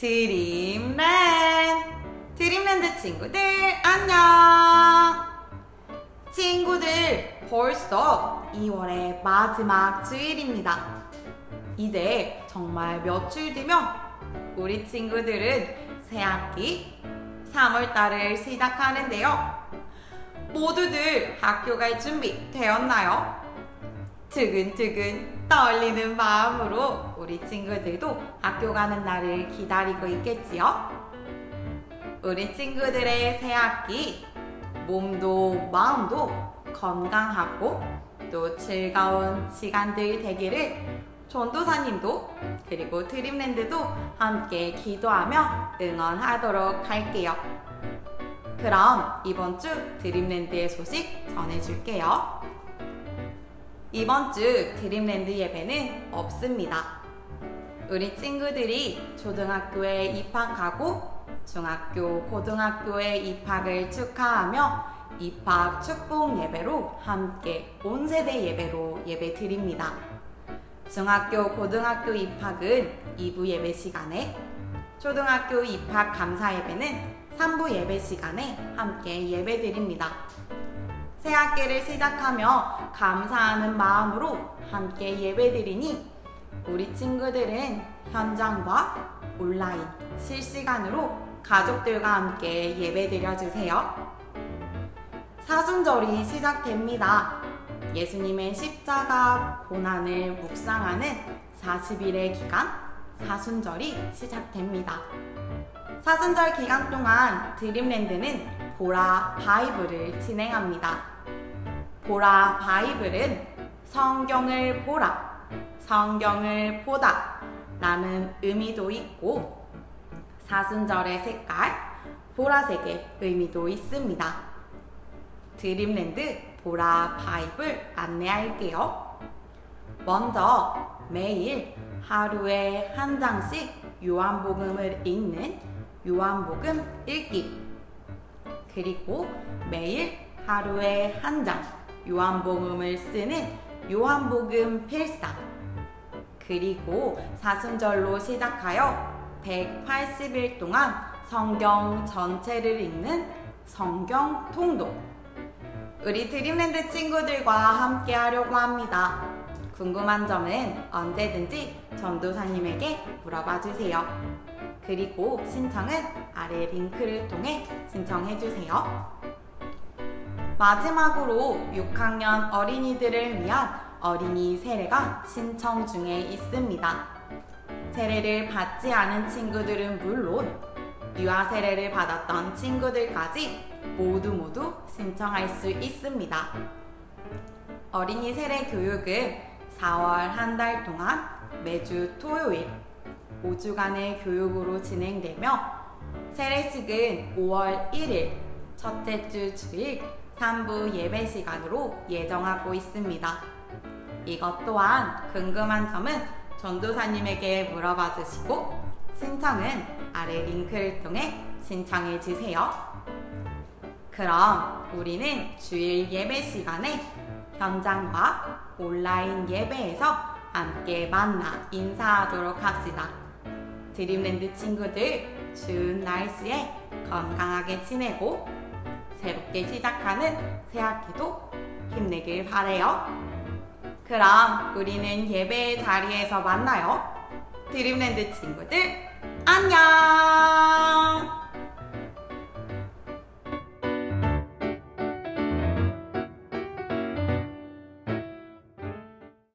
드림랜드. 드림랜드 친구들 안녕. 친구들 벌써 2월의 마지막 주일입니다. 이제 정말 며칠 뒤면 우리 친구들은 새학기 3월달을 시작하는데요. 모두들 학교 갈 준비 되었나요? 두근두근 떨리는 마음으로 우리 친구들도 학교 가는 날을 기다리고 있겠지요? 우리 친구들의 새 학기 몸도 마음도 건강하고 또 즐거운 시간들 되기를 전도사님도 그리고 드림랜드도 함께 기도하며 응원하도록 할게요. 그럼 이번 주 드림랜드의 소식 전해줄게요. 이번 주 드림랜드 예배는 없습니다. 우리 친구들이 초등학교에 입학하고 중학교, 고등학교에 입학을 축하하며 입학 축복 예배로 함께 온 세대 예배로 예배 드립니다. 중학교, 고등학교 입학은 2부 예배 시간에, 초등학교 입학 감사 예배는 3부 예배 시간에 함께 예배 드립니다. 새 학기를 시작하며 감사하는 마음으로 함께 예배드리니 우리 친구들은 현장과 온라인 실시간으로 가족들과 함께 예배드려 주세요. 사순절이 시작됩니다. 예수님의 십자가 고난을 묵상하는 40일의 기간 사순절이 시작됩니다. 사순절 기간 동안 드림랜드는 보라 바이블을 진행합니다. 보라 바이블은 성경을 보라, 성경을 보다 라는 의미도 있고 사순절의 색깔 보라색의 의미도 있습니다. 드림랜드 보라 바이블 안내할게요. 먼저 매일 하루에 한 장씩 요한복음을 읽는 요한복음 읽기 그리고 매일 하루에 한 장 요한복음을 쓰는 요한복음 필사 그리고 사순절로 시작하여 180일 동안 성경 전체를 읽는 성경 통독 우리 드림랜드 친구들과 함께 하려고 합니다. 궁금한 점은 언제든지 전도사님에게 물어봐 주세요. 그리고 신청은 아래 링크를 통해 신청해 주세요. 마지막으로 6학년 어린이들을 위한 어린이 세례가 신청 중에 있습니다. 세례를 받지 않은 친구들은 물론 유아 세례를 받았던 친구들까지 모두 모두 신청할 수 있습니다. 어린이 세례 교육은 4월 한 달 동안 매주 토요일 5주간의 교육으로 진행되며 세례식은 5월 1일 첫째 주 주일 3부 예배 시간으로 예정하고 있습니다. 이것 또한 궁금한 점은 전도사님에게 물어봐 주시고 신청은 아래 링크를 통해 신청해 주세요. 그럼 우리는 주일 예배 시간에 현장과 온라인 예배에서 함께 만나 인사하도록 합시다. 드림랜드 친구들 추운 날씨에 건강하게 지내고 새롭게 시작하는 새학기도 힘내길 바래요. 그럼 우리는 예배 자리에서 만나요. 드림랜드 친구들 안녕!